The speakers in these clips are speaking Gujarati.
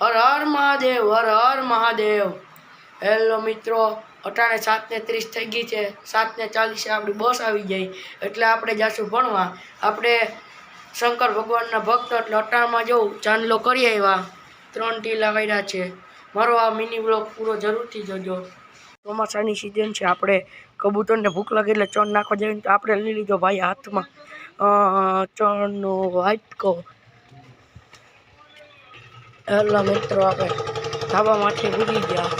હર હર મહાદેવ, હર હર મહાદેવ. હેલો મિત્રો, અટાણે સાતને ત્રીસ થઈ ગઈ છે. સાતને ચાલીસે આપણી બસ આવી જાય એટલે આપણે જાશું ભણવા. આપણે શંકર ભગવાનના ભક્ત, એટલે અટાણમાં જવું ચાંદલો કરી આવ્યા. ત્રણ ટીલા વાળ્યા છે. મારો આ મિની બ્લોગ પૂરો જરૂરથી જોજો. ચોમાસાની સિઝન છે, આપણે કબૂતરને ભૂખ લાગે એટલે ચણ નાખવા જઈએ તો આપણે લઈ લીધો ભાઈ હાથમાં. ચણનો વાટકો હેલો મિત્રો આપણે ધાબામાંથી ભૂલી ગયા.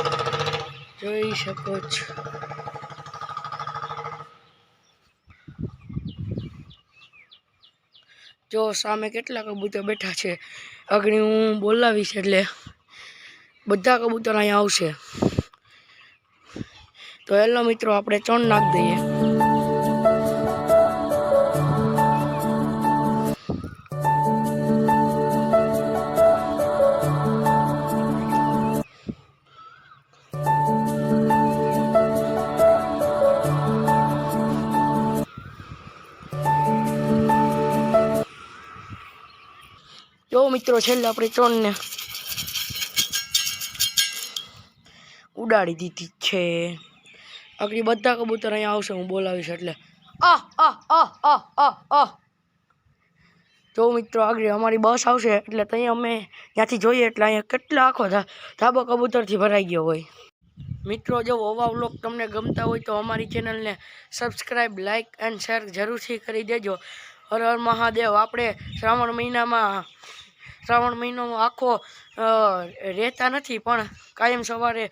જોઈ શકો છો. જો સામે કેટલા કબૂતર બેઠા છે અગ્નિ હું બોલાવીશ એટલે બધા કબૂતર અહીંયા આવશે. તો હેલો મિત્રો, આપણે ચણ નાખી દઈએ. જો મિત્રો, છેલ્લે આપણે ત્રણને ઉડાડી દીધી છે. આગળ બધા કબૂતર અહીંયા આવશે, હું બોલાવીશ એટલે. જો મિત્રો, આગળ અમારી બસ આવશે, એટલે ત્યાં અમે ત્યાંથી જોઈએ, એટલે અહીંયા કેટલા આખો ધાબો કબૂતરથી ભરાઈ ગયો હોય. મિત્રો, જો ઓવા વ્લોગ તમને ગમતા હોય તો અમારી ચેનલને સબસ્ક્રાઈબ લાઇક એન્ડ શેર જરૂરથી કરી દેજો. હર હર મહાદેવ. આપણે શ્રાવણ મહિનામાં શ્રાવણ મહિનો આખો રહેતા નથી, પણ કાયમ સવારે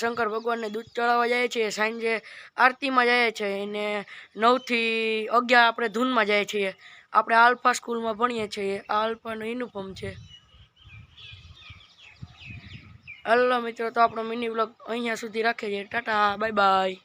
શંકર ભગવાનને દૂધ ચડાવવા જાય છે, સાંજે આરતીમાં જાય છે અને નવથી અગિયાર આપણે ધૂનમાં જાય છીએ. આપણે આલ્ફા સ્કૂલમાં ભણીએ છીએ, આ આલ્ફાનો યુનિફોર્મ છે. હલો મિત્રો, તો આપણો મિની બ્લોગ અહીંયા સુધી રાખીએ છીએ. Tata bye bye